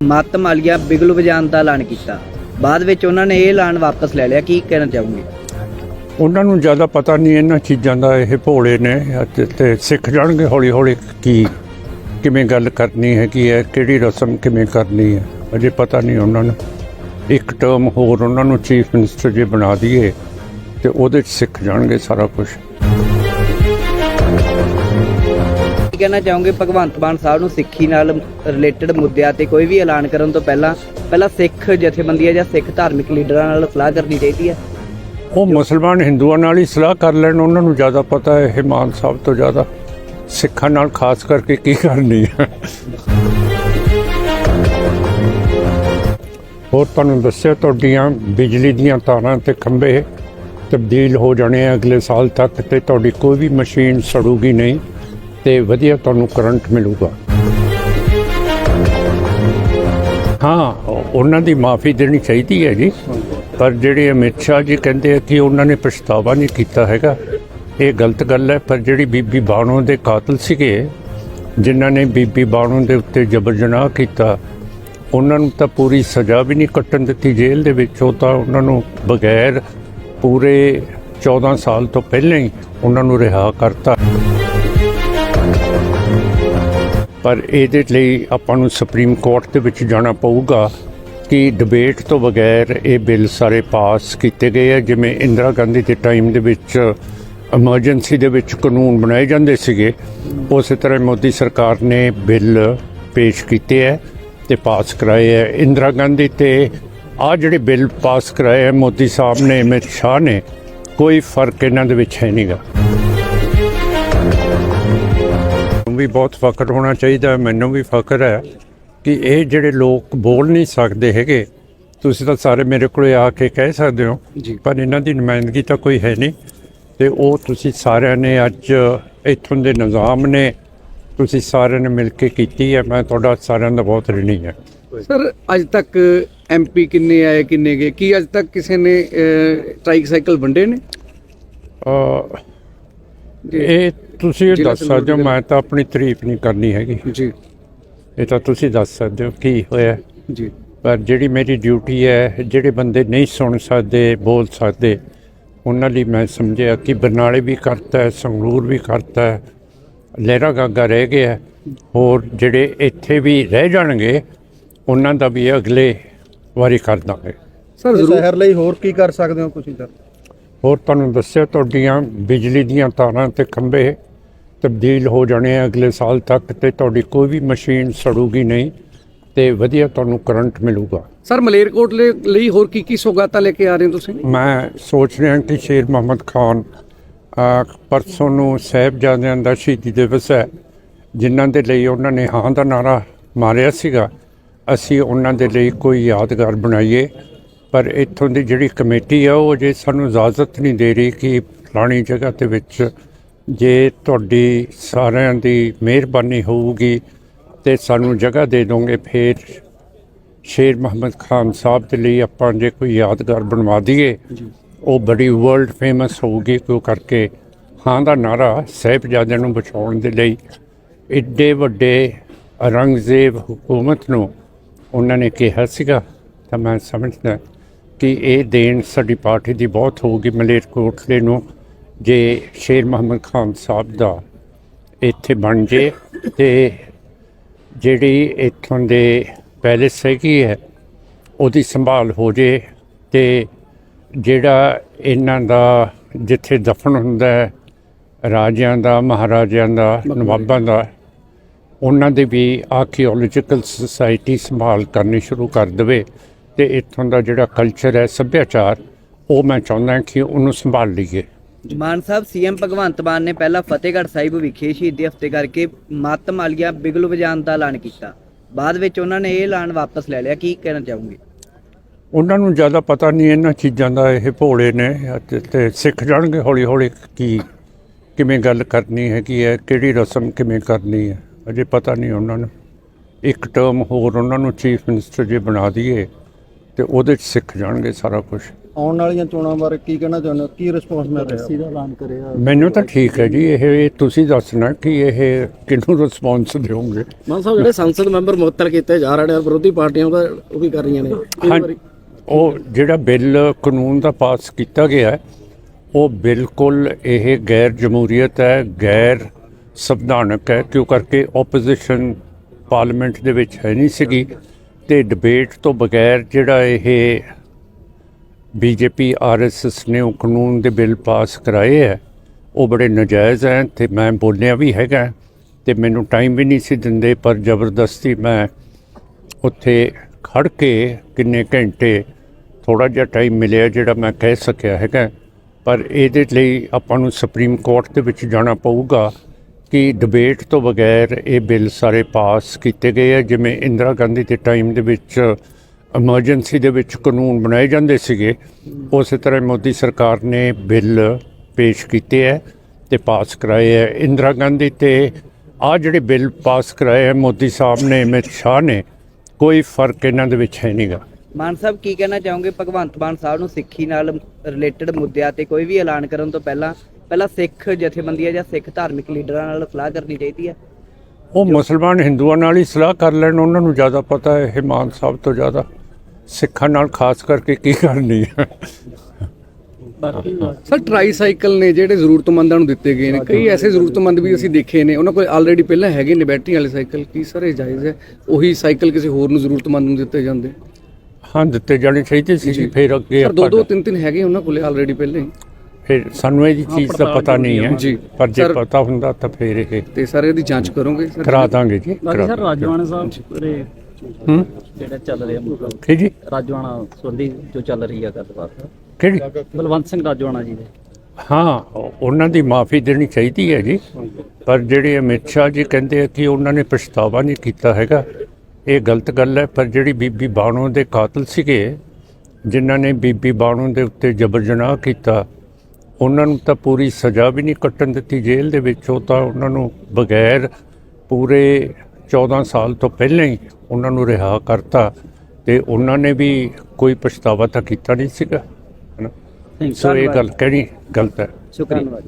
ਮੱਤ ਮਾਲੀਆ ਬਿਗਲ ਵਜਾਉਣ ਦਾ ਐਲਾਨ ਕੀਤਾ। ਬਾਅਦ ਵਿੱਚ ਉਹਨਾਂ ਨੇ ਇਹ ਐਲਾਨ ਵਾਪਸ ਲੈ ਲਿਆ। ਕੀ ਕਹਿਣਾ ਚਾਹੋਗੇ? ਉਹਨਾਂ ਨੂੰ ਜ਼ਿਆਦਾ ਪਤਾ ਨਹੀਂ ਇਹਨਾਂ ਚੀਜ਼ਾਂ ਦਾ ਇਹ ਭੋਲੇ ਨੇ। ਅਤੇ ਤੇ ਸਿੱਖ ਜਾਣਗੇ ਹੌਲੀ ਹੌਲੀ ਕੀ ਕਿਵੇਂ ਗੱਲ ਕਰਨੀ ਹੈ, ਕੀ ਹੈ, ਕਿਹੜੀ ਰਸਮ ਕਿਵੇਂ ਕਰਨੀ ਹੈ। ਅਜੇ ਪਤਾ ਨਹੀਂ ਉਹਨਾਂ ਨੂੰ। ਇੱਕ ਟਰਮ ਹੋਰ ਉਹਨਾਂ ਨੂੰ ਚੀਫ ਮਿਨਿਸਟਰ ਜੇ ਬਣਾ ਦਈਏ ਤੇ ਉਹਦੇ 'ਚ ਸਿੱਖ ਜਾਣਗੇ ਸਾਰਾ ਕੁਝ ਕਹਿਣਾ ਚਾਹੋਗੇ, ਭਗਵੰਤ ਮਾਨ ਸਾਹਿਬ ਨੂੰ ਸਿੱਖੀ ਨਾਲ ਰਿਲੇਟਡ ਮੁੱਦਿਆਂ ਤੇ ਕੋਈ ਵੀ ਐਲਾਨ ਕਰਨ ਤੋਂ ਪਹਿਲਾਂ ਪਹਿਲਾਂ ਸਿੱਖ ਜਥੇਬੰਦੀਆਂ ਜਾਂ ਸਿੱਖ ਧਾਰਮਿਕ ਲੀਡਰਾਂ ਨਾਲ ਸਲਾਹ ਕਰਨੀ ਚਾਹੀਦੀ ਹੈ? ਉਹ ਮੁਸਲਮਾਨ ਹਿੰਦੂਆਂ ਨਾਲ ਹੀ ਸਲਾਹ ਕਰ ਲੈਣ, ਉਹਨਾਂ ਨੂੰ ਜ਼ਿਆਦਾ ਪਤਾ ਹੈ, ਇਹ ਮਾਨ ਸਾਹਿਬ ਤੋਂ ਜ਼ਿਆਦਾ ਸਿੱਖਾਂ ਨਾਲ, ਖਾਸ ਕਰਕੇ ਕੀ ਕਰਨੀ ਹੈ। ਹੋਰ ਤੁਹਾਨੂੰ ਦੱਸਿਆ, ਤੁਹਾਡੀਆਂ ਬਿਜਲੀ ਦੀਆਂ ਤਾਰਾਂ ਤੇ ਖੰਭੇ ਤਬਦੀਲ ਹੋ ਜਾਣੇ ਆ ਅਗਲੇ ਸਾਲ ਤੱਕ ਤੇ ਤੁਹਾਡੀ ਕੋਈ ਵੀ ਮਸ਼ੀਨ ਸੜੂਗੀ ਨਹੀਂ। ਤੇ ਵਧੀਆ ਤੁਹਾਨੂੰ ਕਰੰਟ ਮਿਲੂਗਾ। ਹਾਂ, ਉਹਨਾਂ ਦੀ ਮਾਫੀ ਦੇਣੀ ਚਾਹੀਦੀ ਹੈ ਜੀ। ਪਰ ਜਿਹੜੇ ਅਮਿਤ ਸ਼ਾਹ ਜੀ ਕਹਿੰਦੇ ਆ ਕਿ ਉਹਨਾਂ ਨੇ ਪਛਤਾਵਾ ਨਹੀਂ ਕੀਤਾ ਹੈਗਾ, ਇਹ ਗਲਤ ਗੱਲ ਹੈ। ਪਰ ਜਿਹੜੀ ਬੀਬੀ ਬਾਣੋ ਦੇ ਕਾਤਲ ਸੀਗੇ, ਜਿਨ੍ਹਾਂ ਨੇ ਬੀਬੀ ਬਾਣੋ ਦੇ ਉੱਤੇ ਜਬਰ ਜਨਾਹ ਕੀਤਾ, ਉਹਨਾਂ ਨੂੰ ਤਾਂ ਪੂਰੀ ਸਜ਼ਾ ਵੀ ਨਹੀਂ ਕੱਟਣ ਦਿੱਤੀ ਜੇਲ੍ਹ ਦੇ ਵਿੱਚ। ਉਹ ਤਾਂ ਉਹਨਾਂ ਨੂੰ ਬਗੈਰ ਪੂਰੇ 14 ਸਾਲ ਤੋਂ ਪਹਿਲਾਂ ਹੀ ਉਹਨਾਂ ਨੂੰ ਰਿਹਾ ਕਰਤਾ। ਪਰ ਇਹਦੇ ਲਈ ਆਪਾਂ ਨੂੰ ਸੁਪਰੀਮ ਕੋਰਟ ਦੇ ਵਿੱਚ ਜਾਣਾ ਪਊਗਾ ਕਿ ਡਿਬੇਟ ਤੋਂ ਬਗੈਰ ਇਹ ਬਿੱਲ ਸਾਰੇ ਪਾਸ ਕੀਤੇ ਗਏ ਆ, ਜਿਵੇਂ ਇੰਦਰਾ ਗਾਂਧੀ ਦੇ ਟਾਈਮ ਦੇ ਵਿੱਚ ਐਮਰਜੈਂਸੀ ਦੇ ਵਿੱਚ ਕਾਨੂੰਨ ਬਣਾਏ ਜਾਂਦੇ ਸੀਗੇ, ਉਸੇ ਤਰ੍ਹਾਂ ਮੋਦੀ ਸਰਕਾਰ ਨੇ ਬਿੱਲ ਪੇਸ਼ ਕੀਤੇ ਹੈ ਤੇ ਪਾਸ ਕਰਾਏ ਹੈ ਇੰਦਰਾ ਗਾਂਧੀ ਤੇ ਆ ਜਿਹੜੇ ਬਿੱਲ ਪਾਸ ਕਰਾਏ ਹੈ ਮੋਦੀ ਸਾਹਿਬ ਨੇ, ਅਮਿਤ ਸ਼ਾਹ ਨੇ, ਕੋਈ ਫ਼ਰਕ ਇਹਨਾਂ ਦੇ ਵਿੱਚ ਹੈ ਨਹੀਂਗਾ ਨੂੰ ਵੀ ਬਹੁਤ ਫਖਰ ਹੋਣਾ ਚਾਹੀਦਾ ਮੈਨੂੰ ਵੀ ਫਖਰ ਹੈ ਕਿ ਇਹ ਜਿਹੜੇ ਲੋਕ ਬੋਲ ਨਹੀਂ ਸਕਦੇ ਹੈਗੇ ਤੁਸੀਂ ਤਾਂ ਸਾਰੇ ਮੇਰੇ ਕੋਲੇ ਆ ਕੇ ਕਹਿ ਸਕਦੇ ਹੋ ਪਰ ਇਹਨਾਂ ਦੀ ਨੁਮਾਇੰਦਗੀ ਤਾਂ ਕੋਈ ਹੈ ਨਹੀਂ ਤੇ ਉਹ ਤੁਸੀਂ ਸਾਰਿਆਂ ਨੇ ਅੱਜ ਇੱਥੋਂ ਦੇ ਨਿਜ਼ਾਮ ਨੇ ਤੁਸੀਂ ਸਾਰਿਆਂ ਨੇ ਮਿਲ ਕੇ ਕੀਤੀ ਹੈ ਮੈਂ ਤੁਹਾਡਾ ਸਾਰਿਆਂ ਦਾ ਬਹੁਤ ਰਿਣੀ ਹੈ। ਸਰ ਅੱਜ ਤੱਕ ਐਮਪੀ ਕਿੰਨੇ ਆਏ ਕਿੰਨੇ ਗਏ? ਕੀ ਅੱਜ ਤੱਕ ਕਿਸੇ ਨੇ ਟ੍ਰਾਈਸਾਈਕਲ ਵੰਡੇ ਨੇ? ਇਹ ਤੁਸੀਂ ਜ਼ਿਲ੍ਹਾ ਦੱਸ ਸਕਦੇ ਹੋ ਮੈਂ ਤਾਂ ਆਪਣੀ ਤਾਰੀਫ ਨਹੀਂ ਕਰਨੀ ਹੈਗੀ। ਜੀ। ਇਹ ਤਾਂ ਤੁਸੀਂ ਦੱਸ ਸਕਦੇ ਹੋ ਕੀ ਹੋਇਆ। ਜੀ। ਪਰ ਜਿਹੜੀ ਮੇਰੀ ਡਿਊਟੀ ਹੈ ਜਿਹੜੇ ਬੰਦੇ ਨਹੀਂ ਸੁਣ ਸਕਦੇ ਬੋਲ ਸਕਦੇ ਉਹਨਾਂ ਲਈ ਮੈਂ ਸਮਝਿਆ ਕਿ ਬਰਨਾਲੇ ਵੀ ਕਰਤਾ ਹੈ ਸੰਗਰੂਰ ਵੀ ਕਰਤਾ ਹੈ ਲਹਿਰਾ ਗਾਗਾ ਰਹਿ ਗਿਆ। ਹੋਰ ਜਿਹੜੇ ਇੱਥੇ ਵੀ ਰਹਿ ਜਾਣਗੇ ਉਹਨਾਂ ਦਾ ਵੀ ਅਗਲੇ ਵਾਰੀ ਕਰ ਦਾਂਗੇ ਸਰ ਜ਼ਰੂਰ। ਸ਼ਹਿਰ ਲਈ ਹੋਰ ਕੀ ਕਰ ਸਕਦੇ ਹੋ ਤੁਸੀਂ ਸਰ? ਹੋਰ ਤੁਹਾਨੂੰ ਦੱਸਿਆ ਤੁਹਾਡੀਆਂ ਬਿਜਲੀ ਦੀਆਂ ਤਾਰਾਂ ਤੇ ਖੰਭੇ ਤਬਦੀਲ ਹੋ ਜਾਣੇ ਆ ਅਗਲੇ ਸਾਲ ਤੱਕ ਤੇ ਤੁਹਾਡੀ ਕੋਈ ਵੀ ਮਸ਼ੀਨ ਸੜੂਗੀ ਨਹੀਂ ਤੇ ਵਧੀਆ ਤੁਹਾਨੂੰ ਕਰੰਟ ਮਿਲੂਗਾ। ਸਰ ਮਲੇਰਕੋਟਲੇ ਲਈ ਹੋਰ ਕੀ ਕੀ ਸੌਗਾਤਾਂ ਲੈ ਕੇ ਆ ਰਹੇ ਹੋ ਤੁਸੀਂ? ਮੈਂ ਸੋਚ ਰਿਹਾ ਕਿ ਸ਼ੇਰ ਮੁਹੰਮਦ ਖਾਨ ਪਰਸੋਂ ਨੂੰ ਸਾਹਿਬਜ਼ਾਦਿਆਂ ਦਾ ਸ਼ਹੀਦੀ ਦਿਵਸ ਹੈ ਜਿਨ੍ਹਾਂ ਦੇ ਲਈ ਉਹਨਾਂ ਨੇ ਹਾਂ ਦਾ ਨਾਰਾ ਮਾਰਿਆ ਸੀਗਾ। ਅਸੀਂ ਉਹਨਾਂ ਦੇ ਲਈ ਕੋਈ ਯਾਦਗਾਰ ਬਣਾਈਏ। ਪਰ ਇੱਥੋਂ ਦੀ ਜਿਹੜੀ ਕਮੇਟੀ ਆ ਉਹ ਜੇ ਸਾਨੂੰ ਇਜਾਜ਼ਤ ਨਹੀਂ ਦੇ ਰਹੀ ਕਿ ਫਲਾਣੀ ਜਗ੍ਹਾ ਦੇ ਵਿੱਚ ਜੇ ਤੁਹਾਡੀ ਸਾਰਿਆਂ ਦੀ ਮਿਹਰਬਾਨੀ ਹੋਊਗੀ ਤੇ ਸਾਨੂੰ ਜਗ੍ਹਾ ਦੇ ਦੋਗੇ। ਫਿਰ ਸ਼ੇਰ ਮੁਹੰਮਦ ਖਾਨ ਸਾਹਿਬ ਦੇ ਲਈ ਆਪਾਂ ਜੇ ਕੋਈ ਯਾਦਗਾਰ ਬਣਵਾ ਦਈਏ ਉਹ ਬੜੀ ਵਰਲਡ ਫੇਮਸ ਹੋਊਗੀ ਕਿਉਂ ਕਰਕੇ ਹਾਂ ਦਾ ਨਾਰਾ ਸਾਹਿਬਜ਼ਾਦਿਆਂ ਨੂੰ ਬਚਾਉਣ ਦੇ ਲਈ। ਇੱਡੇ ਵੱਡੇ ਔਰੰਗਜ਼ੇਬ ਹਕੂਮਤ ਨੂੰ ਉਹਨਾਂ ਨੇ ਕਿਹਾ ਸੀਗਾ ਤਾਂ ਮੈਂ ਸਮਝਦਾ ਕਿ ਇਹ ਦੇਣ ਸਾਡੀ ਪਾਰਟੀ ਦੀ ਬਹੁਤ ਹੋਊਗੀ। ਮਲੇਰਕੋਟਲੇ ਨੂੰ ਜੇ ਸ਼ੇਰ ਮੁਹੰਮਦ ਖਾਨ ਸਾਹਿਬ ਦਾ ਇੱਥੇ ਬਣ ਜੇ, ਤੇ ਜਿਹੜੀ ਇੱਥੋਂ ਦੇ ਪੈਲੇਸ ਹੈਗੀ ਹੈ, ਉਹਦੀ ਸੰਭਾਲ ਹੋ ਜੇ, ਤੇ ਜਿਹੜਾ ਇਹਨਾਂ ਦਾ ਜਿੱਥੇ ਦਫਨ ਹੁੰਦਾ ਹੈ, ਰਾਜਿਆਂ ਦਾ, ਮਹਾਰਾਜਿਆਂ ਦਾ, ਨਵਾਬਾਂ ਦਾ, ਉਹਨਾਂ ਦੇ ਵੀ ਆਰਕੀਓਲੋਜੀਕਲ ਸੁਸਾਇਟੀ ਸੰਭਾਲ ਕਰਨੀ ਸ਼ੁਰੂ ਕਰ ਦੇਵੇ। ਤੇ ਇੱਥੋਂ ਦਾ ਜਿਹੜਾ ਕਲਚਰ ਹੈ ਸੱਭਿਆਚਾਰ ਉਹ ਮੈਂ ਚਾਹੁੰਦਾ ਕਿ ਉਹਨੂੰ ਸੰਭਾਲ ਲਈਏ। ਮਾਨ ਸਾਹਿਬ ਸੀਐਮ ਭਗਵੰਤ ਮਾਨ ਨੇ ਪਹਿਲਾਂ ਫਤਿਹਗੜ੍ਹ ਸਾਹਿਬ ਵਿਖੇ ਸ਼ਹੀਦੀ ਹਫ਼ਤੇ ਕਰਕੇ ਮੱਤ ਮਾਲੀਆ ਬਿਗਲ ਵਜਾਉਣ ਦਾ ਐਲਾਨ ਕੀਤਾ। ਬਾਅਦ ਵਿੱਚ ਉਹਨਾਂ ਨੇ ਇਹ ਐਲਾਨ ਵਾਪਸ ਲੈ ਲਿਆ। ਕੀ ਕਹਿਣਾ ਚਾਹੋਗੇ? ਉਹਨਾਂ ਨੂੰ ਜ਼ਿਆਦਾ ਪਤਾ ਨਹੀਂ ਇਹਨਾਂ ਚੀਜ਼ਾਂ ਦਾ ਇਹ ਭੋਲੇ ਨੇ। ਤੇ ਸਿੱਖ ਜਾਣਗੇ ਹੌਲੀ ਹੌਲੀ ਕੀ ਕਿਵੇਂ ਗੱਲ ਕਰਨੀ ਹੈਗੀ ਹੈ ਕਿਹੜੀ ਰਸਮ ਕਿਵੇਂ ਕਰਨੀ ਹੈ। ਅਜੇ ਪਤਾ ਨਹੀਂ ਉਹਨਾਂ ਨੂੰ। ਇੱਕ ਟਰਮ ਹੋਰ ਉਹਨਾਂ ਨੂੰ ਚੀਫ ਮਿਨਿਸਟਰ ਜੇ ਬਣਾ ਦਈਏ। ਤੇ ਉਹਦੇ 'ਚ ਸਿੱਖ ਜਾਣਗੇ ਸਾਰਾ ਕੁਝ ਆਉਣ ਵਾਲੀਆਂ ਚੋਣਾਂ ਬਾਰੇ ਕੀ ਕਹਿਣਾ ਚਾਹੁੰਦੇ ਹੋ? ਕੀ ਰਿਸਪੌਂਸ ਮਿਲ ਰਿਹਾ? ਮੈਨੂੰ ਤਾਂ ਠੀਕ ਹੈ ਜੀ ਇਹ ਤੁਸੀਂ ਦੱਸਣਾ ਕਿ ਇਹ ਕਿਹਨੂੰ ਰਿਸਪੌਂਸ ਦਿਓਗੇ? ਮਾਨ ਸਾਹਿਬ ਜਿਹੜੇ ਸੰਸਦ ਮੈਂਬਰ ਮੁਅੱਤਲ ਕੀਤੇ ਜਾ ਰਹੇ ਨੇ ਵਿਰੋਧੀ ਪਾਰਟੀਆਂ ਉਹ ਵੀ ਕਰ ਰਹੀਆਂ ਨੇ। ਉਹ ਜਿਹੜਾ ਬਿੱਲ ਕਾਨੂੰਨ ਦਾ ਪਾਸ ਕੀਤਾ ਗਿਆ ਹੈ, ਉਹ ਬਿਲਕੁਲ ਇਹ ਗੈਰ ਜਮਹੂਰੀਅਤ ਹੈ ਗੈਰ ਸੰਵਿਧਾਨਕ ਹੈ ਕਿਉਂ ਕਰਕੇ ਆਪੋਜੀਸ਼ਨ ਪਾਰਲੀਮੈਂਟ ਦੇ ਵਿੱਚ ਹੈ ਨਹੀਂ ਸੀਗੀ। ਤੇ ਡਿਬੇਟ ਤੋਂ ਬਗੈਰ ਜਿਹੜਾ ਇਹ ਬੀਜੇਪੀ ਆਰਐਸਐਸ ਨੇ ਉਹ ਕਾਨੂੰਨ ਦੇ ਬਿੱਲ ਪਾਸ ਕਰਾਏ ਹੈ, ਉਹ ਬੜੇ ਨਜਾਇਜ਼ ਹੈ ਤੇ ਮੈਂ ਬੋਲਿਆ ਵੀ ਹੈਗਾ ਤੇ ਮੈਨੂੰ ਟਾਈਮ ਵੀ ਨਹੀਂ ਸੀ ਦਿੰਦੇ, ਪਰ ਜ਼ਬਰਦਸਤੀ ਮੈਂ ਉੱਥੇ ਖੜ ਕੇ ਕਿੰਨੇ ਘੰਟੇ ਥੋੜਾ ਜਿਹਾ ਟਾਈਮ ਮਿਲਿਆ ਜਿਹੜਾ ਮੈਂ ਕਹਿ ਸਕਿਆ ਹੈਗਾ ਪਰ ਇਹਦੇ ਲਈ ਆਪਾਂ ਨੂੰ ਸੁਪਰੀਮ ਕੋਰਟ ਦੇ ਵਿੱਚ ਜਾਣਾ ਪਊਗਾ। ਕਿ ਡਿਬੇਟ ਤੋਂ ਬਗੈਰ ਇਹ ਬਿੱਲ ਸਾਰੇ ਪਾਸ ਕੀਤੇ ਗਏ ਆ, ਜਿਵੇਂ ਇੰਦਰਾ ਗਾਂਧੀ ਦੇ ਟਾਈਮ ਦੇ ਵਿੱਚ ਐਮਰਜੈਂਸੀ ਦੇ ਵਿੱਚ ਕਾਨੂੰਨ ਬਣਾਏ ਜਾਂਦੇ ਸੀਗੇ, ਉਸੇ ਤਰ੍ਹਾਂ ਮੋਦੀ ਸਰਕਾਰ ਨੇ ਬਿੱਲ ਪੇਸ਼ ਕੀਤੇ ਹੈ ਤੇ ਪਾਸ ਕਰਾਏ ਹੈ ਇੰਦਰਾ ਗਾਂਧੀ ਤੇ ਆ ਜਿਹੜੇ ਬਿੱਲ ਪਾਸ ਕਰਾਏ ਹੈ ਮੋਦੀ ਸਾਹਿਬ ਨੇ, ਅਮਿਤ ਸ਼ਾਹ ਨੇ, ਕੋਈ ਫ਼ਰਕ ਇਹਨਾਂ ਦੇ ਵਿੱਚ ਹੈ ਨਹੀਂਗਾ। ਮਾਨ ਸਾਹਿਬ, ਕੀ ਕਹਿਣਾ ਚਾਹੋਗੇ? ਭਗਵੰਤ ਮਾਨ ਸਾਹਿਬ ਨੂੰ ਸਿੱਖੀ ਨਾਲ ਰਿਲੇਟਡ ਮੁੱਦਿਆਂ ਤੇ ਕੋਈ ਵੀ ਐਲਾਨ ਕਰਨ ਤੋਂ ਪਹਿਲਾਂ ਪਹਿਲਾਂ ਸਿੱਖ ਜਥੇਬੰਦੀਆਂ ਜਾਂ ਸਿੱਖ ਧਾਰਮਿਕ ਲੀਡਰਾਂ ਨਾਲ ਸਲਾਹ ਕਰਨੀ ਚਾਹੀਦੀ ਹੈ? ਉਹ ਮੁਸਲਮਾਨ ਹਿੰਦੂਆਂ ਨਾਲ ਹੀ ਸਲਾਹ ਕਰ ਲੈਣ ਉਹਨਾਂ ਨੂੰ ਜ਼ਿਆਦਾ ਪਤਾ ਹੈ ਇਹ ਮਾਨ ਸਾਹਿਬ ਤੋਂ ਜ਼ਿਆਦਾ। ਸਿੱਖਾਂ ਨਾਲ ਖਾਸ ਕਰਕੇ ਕੀ ਕਰਨੀ ਹੈ? ਸਰ ਟ੍ਰਾਈਸਾਈਕਲ ਨੇ ਜਿਹੜੇ ਜ਼ਰੂਰਤਮੰਦਾਂ ਨੂੰ ਦਿੱਤੇ ਗਏ ਨੇ ਕਈ ਐਸੇ ਜ਼ਰੂਰਤਮੰਦ ਵੀ ਅਸੀਂ ਦੇਖੇ ਨੇ ਉਹਨਾਂ ਕੋਲ ਆਲਰੇਡੀ ਪਹਿਲਾਂ ਹੈਗੇ ਨੇ ਬੈਟਰੀ ਵਾਲੇ ਸਾਈਕਲ ਕੀ ਸਰ ਇਹ ਜਾਇਜ਼ ਹੈ? ਉਹੀ ਸਾਈਕਲ ਕਿਸੇ ਹੋਰ ਨੂੰ ਜ਼ਰੂਰਤਮੰਦ ਨੂੰ ਦਿੱਤੇ ਜਾਂਦੇ? ਹਾਂ ਦਿੱਤੇ ਜਾਣੇ ਚਾਹੀਦੇ ਸੀ ਫਿਰ ਅੱਗੇ ਦੋ ਦੋ ਤਿੰਨ ਤਿੰਨ ਹੈਗੇ ਉਹਨਾਂ ਕੋਲੇ ਆਲਰੇਡੀ ਪਹਿਲਾਂ ਹੀ। ਫਿਰ ਸਾਨੂੰ ਇਹ ਚੀਜ਼ ਦਾ ਪਤਾ ਨਹੀਂ ਹੈ। ਜੀ। ਪਰ ਜੇ ਸਰ- ਪਤਾ ਹੁੰਦਾ ਤਾਂ ਫਿਰ ਇਹ ਤੇ ਸਰ ਇਹਦੀ ਜਾਂਚ ਕਰੋਗੇ? ਸਰ ਕਰਾ ਦਾਂਗੇ ਜੀ ਕਰਾ ਸਰ ਦਾਂਗੇ। ਰਾਜਵਾਨਾ ਸਾਹਿਬ ਦੇ ਹੂੰ? ਜਿਹੜੇ ਚੱਲ ਰਹੇ ਆ ਮਤਲਬ ਕੀ ਜੀ ਰਾਜਵਾਨਾ ਸੰਬੰਧੀ ਜੋ ਚੱਲ ਰਹੀ ਆ ਗੱਲਬਾਤ। ਕਿਹੜੀ? ਬਲਵੰਤ ਸਿੰਘ ਰਾਜਵਾਨਾ ਜੀ ਦੇ। ਹਾਂ ਉਹ- ਉਹਨਾਂ ਦੀ ਮਾਫੀ ਦੇਣੀ ਚਾਹੀਦੀ ਹੈ ਜੀ। ਪਰ ਜਿਹੜੇ ਅਮਿਤ ਸ਼ਾਹ ਜੀ ਕਹਿੰਦੇ ਆ ਕਿ ਉਹਨਾਂ ਨੇ ਪਛਤਾਵਾ ਨਹੀਂ ਕੀਤਾ ਹੈਗਾ ਇਹ ਗਲਤ ਗੱਲ ਹੈ। ਪਰ ਜਿਹੜੀ ਬੀਬੀ ਬਾਣੋ ਦੇ ਕਾਤਲ ਸੀਗੇ ਜਿਨ੍ਹਾਂ ਨੇ ਬੀਬੀ ਬਾਣੋ ਦੇ ਉੱਤੇ ਜਬਰ ਜਨਾਹ ਕੀਤਾ ਉਹਨਾਂ ਨੂੰ ਤਾਂ ਪੂਰੀ ਸਜ਼ਾ ਵੀ ਨਹੀਂ ਕੱਟਣ ਦਿੱਤੀ ਜੇਲ੍ਹ ਦੇ ਵਿੱਚ ਤਾਂ ਉਹਨਾਂ ਨੂੰ ਬਗੈਰ ਪੂਰੇ 14 ਸਾਲ ਤੋਂ ਪਹਿਲਾਂ ਹੀ ਉਹਨਾਂ ਨੂੰ ਰਿਹਾ ਕਰਤਾ ਤੇ ਉਹਨਾਂ ਨੇ ਵੀ ਕੋਈ ਪਛਤਾਵਾ ਤਾਂ ਕੀਤਾ ਨਹੀਂ ਸੀਗਾ ਹੈ ਨਾ ਸੋ ਇਹ ਗੱਲ ਕਹਿਣੀ ਗਲਤ ਹੈ। ਸ਼ੁਕਰੀਆ।